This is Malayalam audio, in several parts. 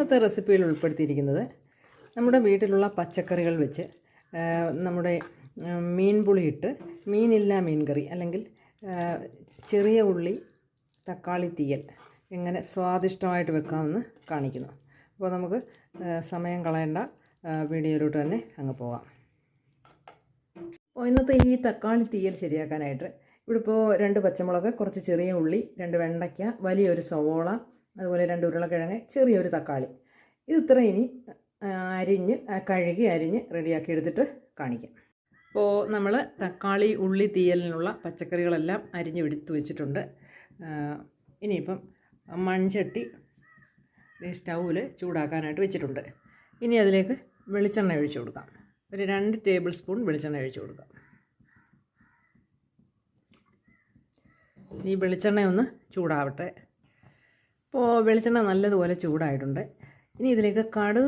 ഇന്നത്തെ റെസിപ്പിയിൽ ഉൾപ്പെടുത്തിയിരിക്കുന്നത് നമ്മുടെ വീട്ടിലുള്ള പച്ചക്കറികൾ വെച്ച് നമ്മുടെ മീൻ പുളിയിട്ട് മീനില്ല മീൻ കറി അല്ലെങ്കിൽ ചെറിയ ഉള്ളി തക്കാളി തീയൽ എങ്ങനെ സ്വാദിഷ്ടമായിട്ട് വെക്കാമെന്ന് കാണിക്കുന്നു. അപ്പോൾ നമുക്ക് സമയം കളയേണ്ട വീഡിയോയിലോട്ട് തന്നെ അങ്ങ് പോകാം. അപ്പോൾ ഇന്നത്തെ ഈ തക്കാളി തീയൽ ശരിയാക്കാനായിട്ട് ഇവിടെ ഇപ്പോൾ രണ്ട് പച്ചമുളക് കുറച്ച് ചെറിയ ഉള്ളി രണ്ട് വെണ്ടയ്ക്ക വലിയൊരു സവോള അതുപോലെ രണ്ട് ഉരുളക്കിഴങ്ങ് ചെറിയൊരു തക്കാളി. ഇത് ഇത്ര ഇനി അരിഞ്ഞ് കഴുകി അരിഞ്ഞ് റെഡിയാക്കി എടുത്തിട്ട് കാണിക്കാം. അപ്പോൾ നമ്മൾ തക്കാളി ഉള്ളി തീയലിനുള്ള പച്ചക്കറികളെല്ലാം അരിഞ്ഞ് എടുത്ത് വെച്ചിട്ടുണ്ട്. ഇനിയിപ്പം മൺചട്ടി സ്റ്റൗവിൽ ചൂടാക്കാനായിട്ട് വെച്ചിട്ടുണ്ട്. ഇനി അതിലേക്ക് വെളിച്ചെണ്ണ ഒഴിച്ചു കൊടുക്കാം. ഒരു രണ്ട് ടേബിൾ സ്പൂൺ വെളിച്ചെണ്ണ ഒഴിച്ചു കൊടുക്കാം. ഈ വെളിച്ചെണ്ണ ഒന്ന് ചൂടാവട്ടെ. ഇപ്പോൾ വെളിച്ചെണ്ണ നല്ലതുപോലെ ചൂടായിട്ടുണ്ട്. ഇനി ഇതിലേക്ക് കടു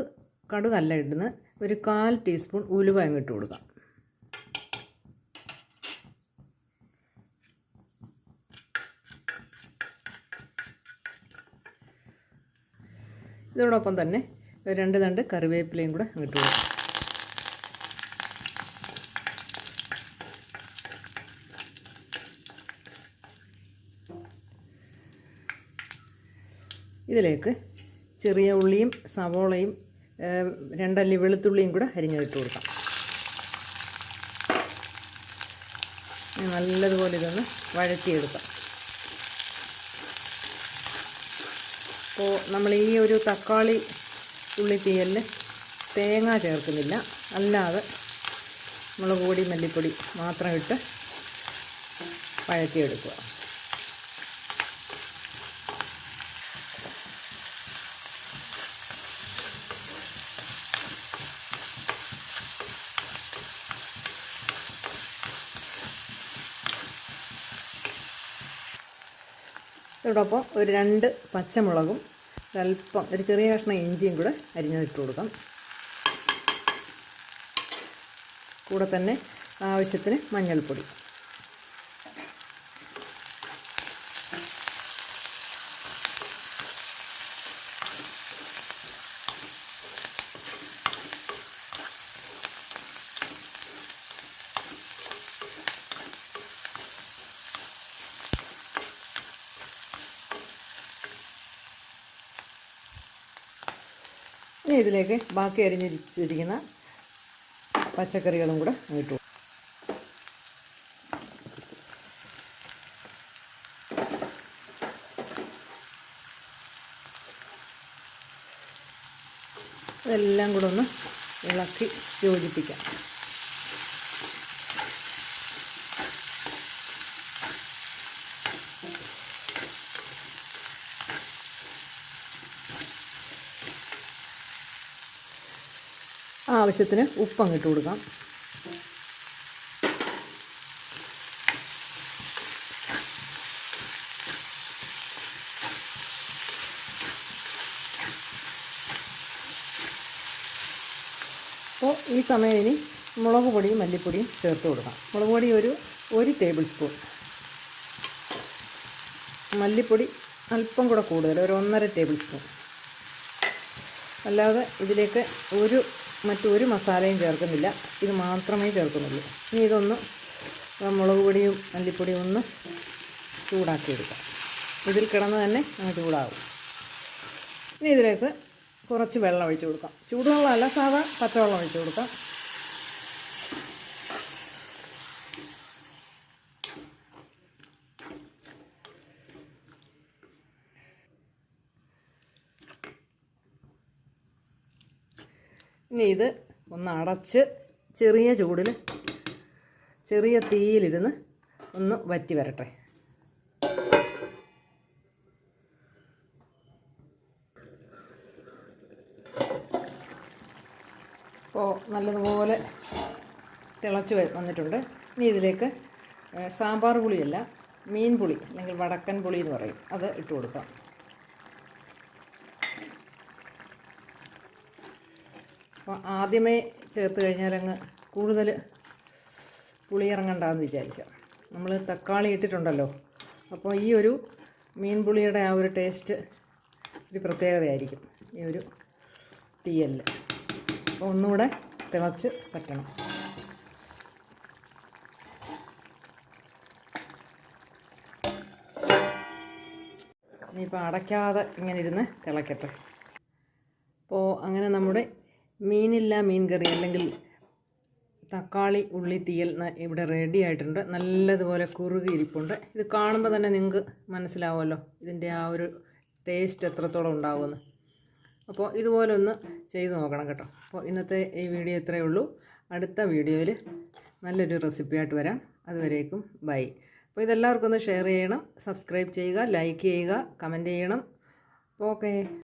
കടുകല്ല ഇടുന്ന ഒരു കാൽ ടീസ്പൂൺ ഉലുവ അങ്ങ് ഇട്ട് കൊടുക്കാം. ഇതോടൊപ്പം തന്നെ രണ്ട് തണ്ട് കറിവേപ്പിലയും കൂടെ ഇട്ട് കൊടുക്കാം. ഇതിലേക്ക് ചെറിയ ഉള്ളിയും സവോളയും രണ്ടല്ലി വെളുത്തുള്ളിയും കൂടെ അരിഞ്ഞതിട്ട് കൊടുക്കാം. നല്ലതുപോലെ ഇതൊന്ന് വഴറ്റിയെടുക്കാം. അപ്പോൾ നമ്മൾ ഈ ഒരു തക്കാളി ഉള്ളി തീയലിൽ തേങ്ങ ചേർക്കുന്നില്ല. അല്ലാതെ മുളക് പൊടി മല്ലിപ്പൊടി മാത്രം ഇട്ട് വഴറ്റിയെടുക്കുക. ഇതോടൊപ്പം ഒരു രണ്ട് പച്ചമുളകും അല്പം ഒരു ചെറിയ കഷ്ണം ഇഞ്ചിയും കൂടെ അരിഞ്ഞിട്ട് കൊടുക്കാം. കൂടെ തന്നെ ആവശ്യത്തിന് മഞ്ഞൾപ്പൊടി. ഇനി ഇതിലേക്ക് ബാക്കി അരിഞ്ഞിരിച്ചിരിക്കുന്ന പച്ചക്കറികളും കൂടെ ഇട്ടു. ഇതെല്ലാം കൂടെ ഒന്ന് ഇളക്കി യോജിപ്പിക്കാം. ആവശ്യത്തിന് ഉപ്പ് അങ്ങിട്ട് കൊടുക്കാം. അപ്പോൾ ഈ സമയം ഇനി മുളക് പൊടിയും മല്ലിപ്പൊടിയും ചേർത്ത് കൊടുക്കാം. മുളക് പൊടി ഒരു ഒരു ടേബിൾ സ്പൂൺ മല്ലിപ്പൊടി അല്പം കൂടെ കൂടുതൽ ഒരു ഒന്നര ടേബിൾ സ്പൂൺ അല്ലാതെ ഇതിലേക്ക് ഒരു മറ്റൊരു മസാലയും ചേർക്കുന്നില്ല. ഇത് മാത്രമേ ചേർക്കുന്നുള്ളൂ. ഇനി ഇതൊന്ന് മുളക് പൊടിയും മല്ലിപ്പൊടിയും ഒന്ന് ചൂടാക്കി എടുക്കാം ഇതിൽ കിടന്ന് തന്നെ അങ്ങ് ചൂടാകും. ഇനി ഇതിലേക്ക് കുറച്ച് വെള്ളം ഒഴിച്ച് കൊടുക്കാം. ചൂടുവെള്ളമല്ല സാധാ പച്ചവെള്ളം ഒഴിച്ച് കൊടുക്കാം. ഇനി ഇത് ഒന്ന് അടച്ച് ചെറിയ ചൂടിൽ ചെറിയ തീയിലിരുന്ന് ഒന്ന് വറ്റി വരട്ടെ. അപ്പോൾ നല്ലതുപോലെ തിളച്ച് വന്നിട്ടുണ്ട്. ഇനി ഇതിലേക്ക് സാമ്പാർ പുളിയല്ല മീൻ പുളി അല്ലെങ്കിൽ വടക്കൻ പുളി എന്ന് പറയും. അത് ഇട്ട് കൊടുക്കാം. അപ്പോൾ ആദ്യമേ ചേർത്ത് കഴിഞ്ഞാൽ അങ്ങ് കൂടുതൽ പുളി ഇറങ്ങണ്ടെന്ന് വിചാരിച്ച നമ്മൾ തക്കാളി ഇട്ടിട്ടുണ്ടല്ലോ. അപ്പോൾ ഈ ഒരു മീൻ പുളിയുടെ ആ ഒരു ടേസ്റ്റ് ഒരു പ്രത്യേകതയായിരിക്കും. ഈ ഒരു തീയലിൽ അപ്പോൾ ഒന്നുകൂടെ തിളച്ച് പറ്റണം. ഇനിയിപ്പോൾ അടയ്ക്കാതെ ഇങ്ങനെ ഇരുന്ന് തിളക്കട്ടെ. അപ്പോൾ അങ്ങനെ നമ്മുടെ മീനില്ല മീൻ കറി അല്ലെങ്കിൽ തക്കാളി ഉള്ളി തീയൽ ഇവിടെ റെഡി ആയിട്ടുണ്ട്. നല്ലതുപോലെ കുറുകി ഇരിപ്പുണ്ട്. ഇത് കാണുമ്പോൾ തന്നെ നിങ്ങൾക്ക് മനസ്സിലാവുമല്ലോ ഇതിന്റെ ആ ഒരു ടേസ്റ്റ് എത്രത്തോളം ഉണ്ടാകുമെന്ന് അപ്പോൾ ഇതുപോലെ ഒന്ന് ചെയ്ത് നോക്കണം കേട്ടോ. അപ്പോൾ ഇന്നത്തെ ഈ വീഡിയോ ഇത്രയേ ഉള്ളൂ. അടുത്ത വീഡിയോയിൽ നല്ലൊരു റെസിപ്പിയായിട്ട് വരാം. അതുവരേക്കും ബൈ. അപ്പോൾ ഇതെല്ലാവർക്കും ഒന്ന് ഷെയർ ചെയ്യണം സബ്സ്ക്രൈബ് ചെയ്യുക ലൈക്ക് ചെയ്യുക കമന്റ് ചെയ്യണം. ഓക്കേ.